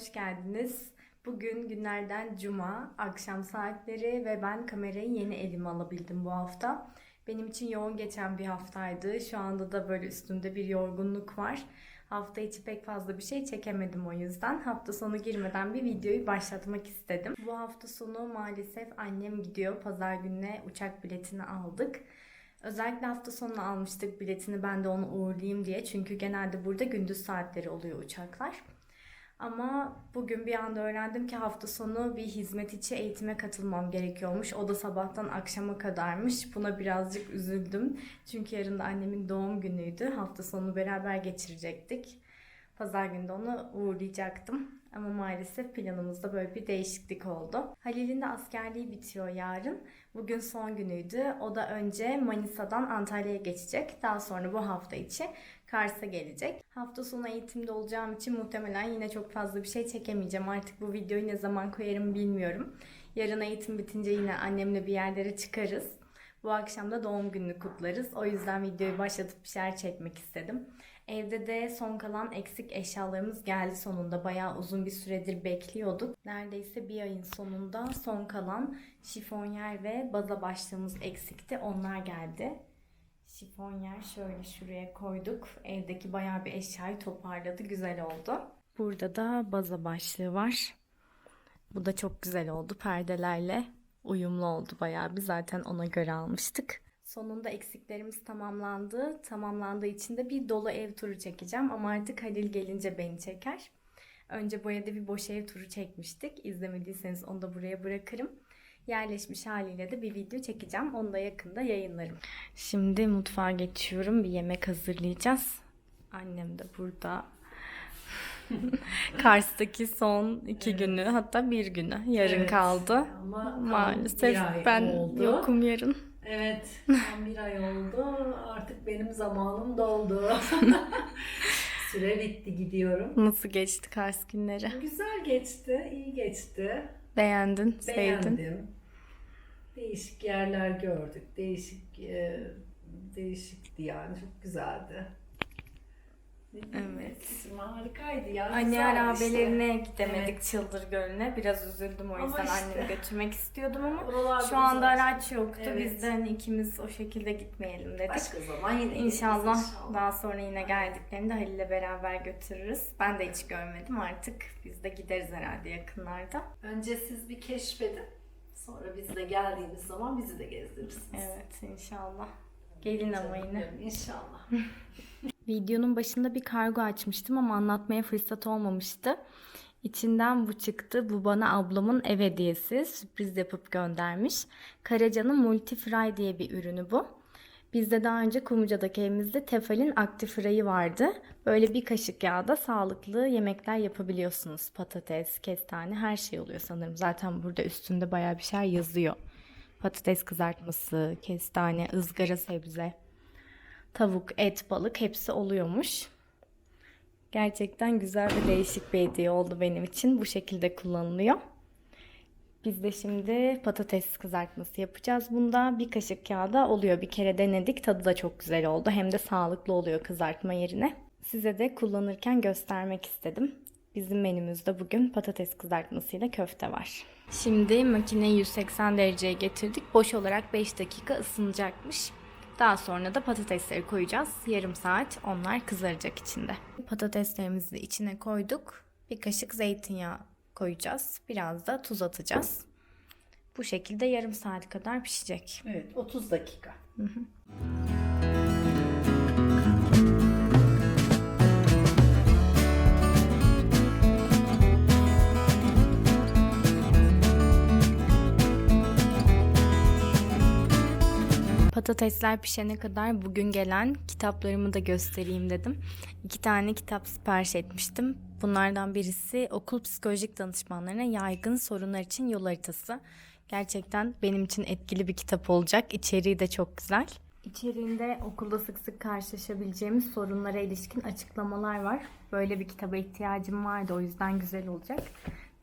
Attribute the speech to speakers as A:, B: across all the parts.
A: hoş geldiniz. Bugün günlerden cuma, akşam saatleri ve ben kamerayı yeni elime alabildim bu hafta. Benim için yoğun geçen bir haftaydı. Şu anda da böyle üstümde bir yorgunluk var. Hafta içi pek fazla bir şey çekemedim o yüzden. Hafta sonu girmeden bir videoyu başlatmak istedim. Bu hafta sonu maalesef annem gidiyor. Pazar gününe uçak biletini aldık. Özellikle hafta sonu almıştık biletini ben de onu uğurlayayım diye. Çünkü genelde burada gündüz saatleri oluyor uçaklar. Ama bugün bir anda öğrendim ki hafta sonu bir hizmet içi eğitime katılmam gerekiyormuş. O da sabahtan akşama kadarmış. Buna birazcık üzüldüm. Çünkü yarın da annemin doğum günüydü. Hafta sonu beraber geçirecektik. Pazar günü de onu uğurlayacaktım. Ama maalesef planımızda böyle bir değişiklik oldu. Halil'in de askerliği bitiyor yarın. Bugün son günüydü. O da önce Manisa'dan Antalya'ya geçecek. Daha sonra bu hafta içi Kars'a gelecek. Hafta sonu eğitimde olacağım için muhtemelen yine çok fazla bir şey çekemeyeceğim. Artık bu videoyu ne zaman koyarım bilmiyorum. Yarın eğitim bitince yine annemle bir yerlere çıkarız. Bu akşam da doğum gününü kutlarız. O yüzden videoyu başlatıp bir şeyler çekmek istedim. Evde de son kalan eksik eşyalarımız geldi sonunda. Bayağı uzun bir süredir bekliyorduk. Neredeyse bir ayın sonunda son kalan şifonyer ve baza başlığımız eksikti. Onlar geldi. Şifonyer şöyle şuraya koyduk. Evdeki bayağı bir eşyayı toparladı. Güzel oldu. Burada da baza başlığı var. Bu da çok güzel oldu. Perdelerle uyumlu oldu bayağı bir. Zaten ona göre almıştık. Sonunda eksiklerimiz tamamlandı. Tamamlandığı için de bir dolu ev turu çekeceğim. Ama artık Halil gelince beni çeker. Önce bu evde bir boş ev turu çekmiştik. İzlemediyseniz onu da buraya bırakırım. Yerleşmiş haliyle de bir video çekeceğim. Onu da yakında yayınlarım. Şimdi mutfağa geçiyorum. Bir yemek hazırlayacağız. Annem de burada. Kars'taki son iki günü hatta bir günü yarın
B: Evet.
A: kaldı.
B: Ama
A: Maalesef ben
B: oldu.
A: yokum yarın.
B: Evet, tam bir ay oldu. Artık benim zamanım doldu. Süre bitti gidiyorum.
A: Nasıl geçti Kars günleri?
B: Güzel geçti, iyi geçti.
A: Beğendin, sevdin.
B: Beğendim. Değişik yerler gördük. Değişik e, değişikti yani. Çok güzeldi.
A: Evet.
B: Eskisi harikaydı ya.
A: Anne arabelerine
B: işte.
A: gidemedik
B: Evet.
A: Çıldır Gölü'ne. Biraz üzüldüm o
B: Ama
A: yüzden
B: işte.
A: annemi götürmek istiyordum ama
B: Oralarda
A: şu anda araç yoktu.
B: Evet.
A: Biz de hani ikimiz o şekilde gitmeyelim dedik.
B: Başka zaman yine
A: İnşallah,
B: inşallah.
A: daha sonra yine geldiklerinde Halil'le beraber götürürüz. Ben de hiç görmedim artık. Biz de gideriz herhalde yakınlarda.
B: Önce siz bir keşfedin. Sonra biz de geldiğimiz zaman bizi de gezdirirsiniz.
A: Evet inşallah. Gelin ama yine.
B: İnşallah.
A: Videonun başında bir kargo açmıştım ama anlatmaya fırsat olmamıştı. İçinden bu çıktı. Bu bana ablamın ev hediyesi. Sürpriz yapıp göndermiş. Karaca'nın Multifry diye bir ürünü bu. Bizde daha önce Kumruca'daki evimizde Tefal'in Actifry'ı vardı. Böyle bir kaşık yağda sağlıklı yemekler yapabiliyorsunuz. Patates, kestane her şey oluyor sanırım. Zaten burada üstünde bayağı bir şey yazıyor. Patates kızartması, kestane, ızgara sebze tavuk, et, balık hepsi oluyormuş. Gerçekten güzel ve değişik bir hediye oldu benim için. Bu şekilde kullanılıyor. Biz de şimdi patates kızartması yapacağız. Bunda bir kaşık yağda oluyor. Bir kere denedik. Tadı da çok güzel oldu. Hem de sağlıklı oluyor kızartma yerine. Size de kullanırken göstermek istedim. Bizim menümüzde bugün patates kızartmasıyla köfte var. Şimdi makineyi 180 dereceye getirdik. Boş olarak 5 dakika ısınacakmış. Daha sonra da patatesleri koyacağız. Yarım saat onlar kızaracak içinde. Patateslerimizi içine koyduk. Bir kaşık zeytinyağı koyacağız. Biraz da tuz atacağız. Bu şekilde yarım saat kadar pişecek.
B: Evet 30 dakika.
A: Patatesler pişene kadar bugün gelen kitaplarımı da göstereyim dedim. İki tane kitap sipariş etmiştim. Bunlardan birisi okul psikolojik danışmanlarına yaygın sorunlar için yol haritası. Gerçekten benim için etkili bir kitap olacak. İçeriği de çok güzel. İçeriğinde okulda sık sık karşılaşabileceğimiz sorunlara ilişkin açıklamalar var. Böyle bir kitaba ihtiyacım vardı o yüzden güzel olacak.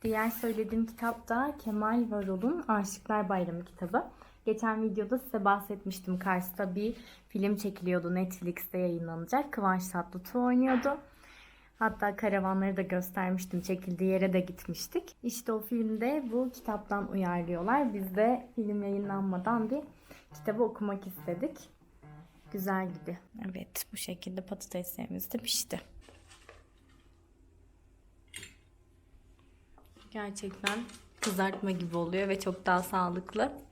A: Diğer söylediğim kitap da Kemal Varol'un Aşıklar Bayramı kitabı. Geçen videoda size bahsetmiştim. Kars'ta bir film çekiliyordu. Netflix'te yayınlanacak. Kıvanç Tatlıtuğ oynuyordu. Hatta karavanları da göstermiştim. Çekildiği yere de gitmiştik. İşte o filmde bu kitaptan uyarlıyorlar. Biz de film yayınlanmadan bir kitabı okumak istedik. Güzel gibi. Evet bu şekilde patateslerimiz de pişti. Gerçekten kızartma gibi oluyor ve çok daha sağlıklı.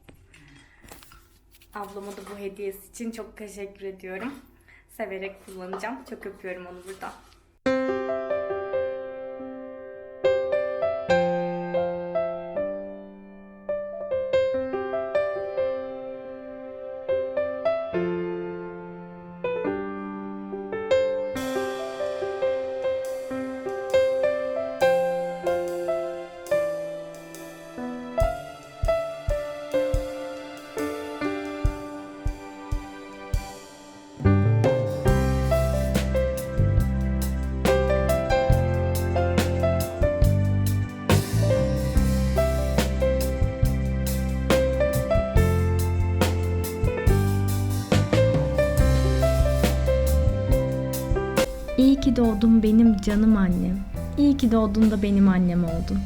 A: Ablama da bu hediyesi için çok teşekkür ediyorum. Severek kullanacağım. Çok öpüyorum onu buradan. Ki doğdun benim canım annem. İyi ki doğdun da benim annem oldun.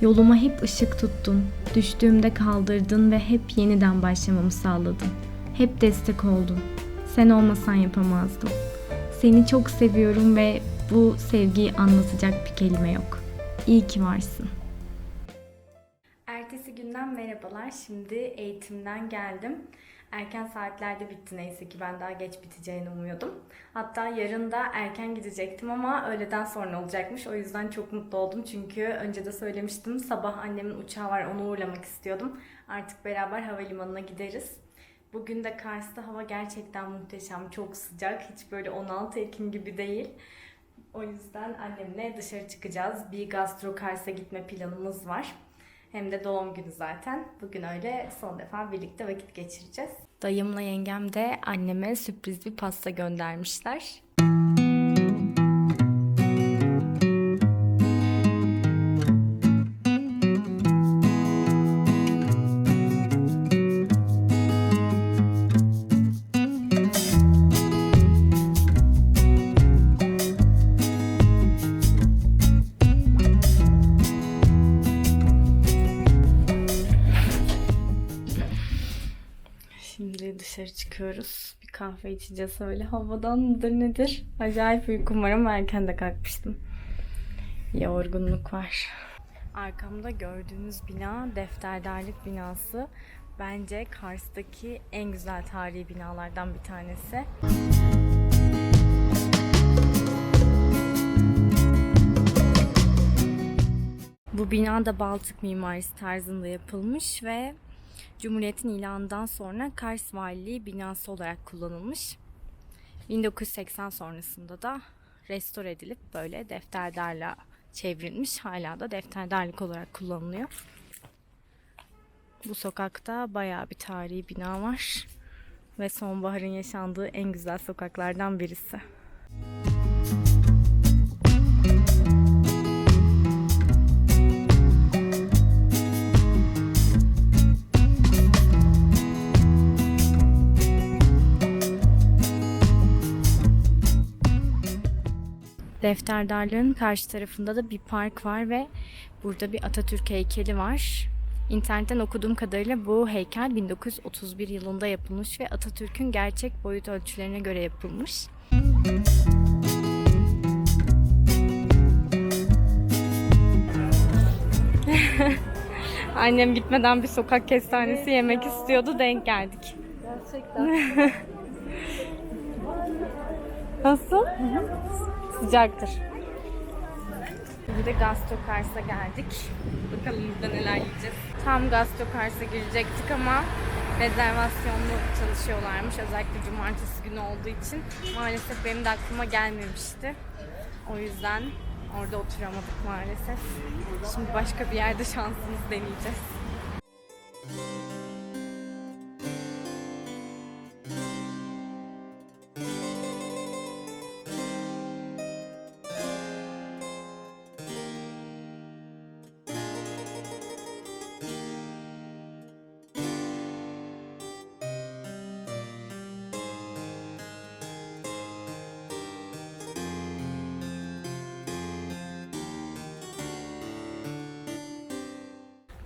A: Yoluma hep ışık tuttun. Düştüğümde kaldırdın ve hep yeniden başlamamı sağladın. Hep destek oldun. Sen olmasan yapamazdım. Seni çok seviyorum ve bu sevgiyi anlatacak bir kelime yok. İyi ki varsın. Ertesi günden merhabalar. Şimdi eğitimden geldim. Erken saatlerde bitti neyse ki ben daha geç biteceğini umuyordum. Hatta yarın da erken gidecektim ama öğleden sonra olacakmış. O yüzden çok mutlu oldum çünkü önce de söylemiştim. Sabah annemin uçağı var onu uğurlamak istiyordum. Artık beraber havalimanına gideriz. Bugün de Kars'ta hava gerçekten muhteşem, çok sıcak. Hiç böyle 16 Ekim gibi değil. O yüzden annemle dışarı çıkacağız. Bir gastro Kars'a gitme planımız var. Hem de doğum günü zaten. Bugün öyle son defa birlikte vakit geçireceğiz. Dayımla yengem de anneme sürpriz bir pasta göndermişler. Dışarı çıkıyoruz. Bir kahve içeceğiz öyle. Havadan mıdır nedir? Acayip uykum var ama erken de kalkmıştım. Yorgunluk var. Arkamda gördüğünüz bina defterdarlık binası. Bence Kars'taki en güzel tarihi binalardan bir tanesi. Bu bina da Baltık mimarisi tarzında yapılmış ve Cumhuriyet'in ilanından sonra Kars Valiliği binası olarak kullanılmış. 1980 sonrasında da restore edilip böyle defterdarla çevrilmiş. Hala da defterdarlık olarak kullanılıyor. Bu sokakta bayağı bir tarihi bina var. Ve sonbaharın yaşandığı en güzel sokaklardan birisi. Defterdarlığın karşı tarafında da bir park var ve burada bir Atatürk heykeli var. İnternetten okuduğum kadarıyla bu heykel 1931 yılında yapılmış ve Atatürk'ün gerçek boyut ölçülerine göre yapılmış. Annem gitmeden bir sokak kestanesi yemek istiyordu. Denk geldik.
B: Gerçekten.
A: Nasıl? Sıcaktır. Bir de Gastro Kars'a geldik. Bakalım burada neler yiyeceğiz. Tam Gastro Kars'a girecektik ama rezervasyonlu çalışıyorlarmış. Özellikle cumartesi günü olduğu için. Maalesef benim de aklıma gelmemişti. O yüzden orada oturamadık maalesef. Şimdi başka bir yerde şansımızı deneyeceğiz.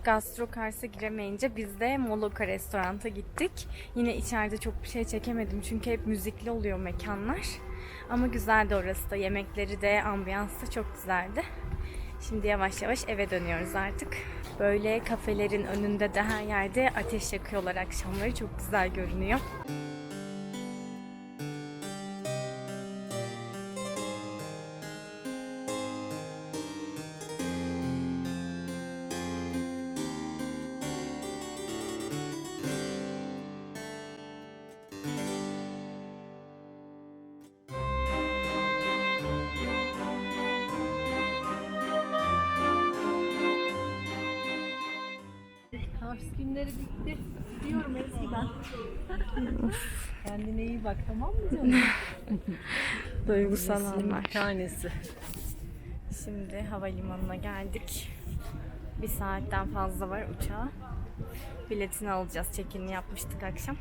A: Gastro Kars'a giremeyince biz de Moloka restoranta gittik. Yine içeride çok bir şey çekemedim çünkü hep müzikli oluyor mekanlar. Ama güzeldi orası da. Yemekleri de, ambiyansı da çok güzeldi. Şimdi yavaş yavaş eve dönüyoruz artık. Böyle kafelerin önünde de her yerde ateş yakıyorlar akşamları. Çok güzel görünüyor.
B: Kars günleri bitti. Gidiyorum Ezgi ben. Kendine iyi bak tamam mı canım?
A: Duygusal anlar.
B: tanesi.
A: Şimdi havalimanına geldik. Bir saatten fazla var uçağa. Biletini alacağız. Check-in'i yapmıştık akşam.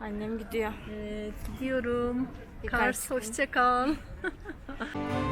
A: Annem gidiyor.
B: Evet gidiyorum.
A: Birkaç
B: Kars
A: gün.
B: hoşça kal.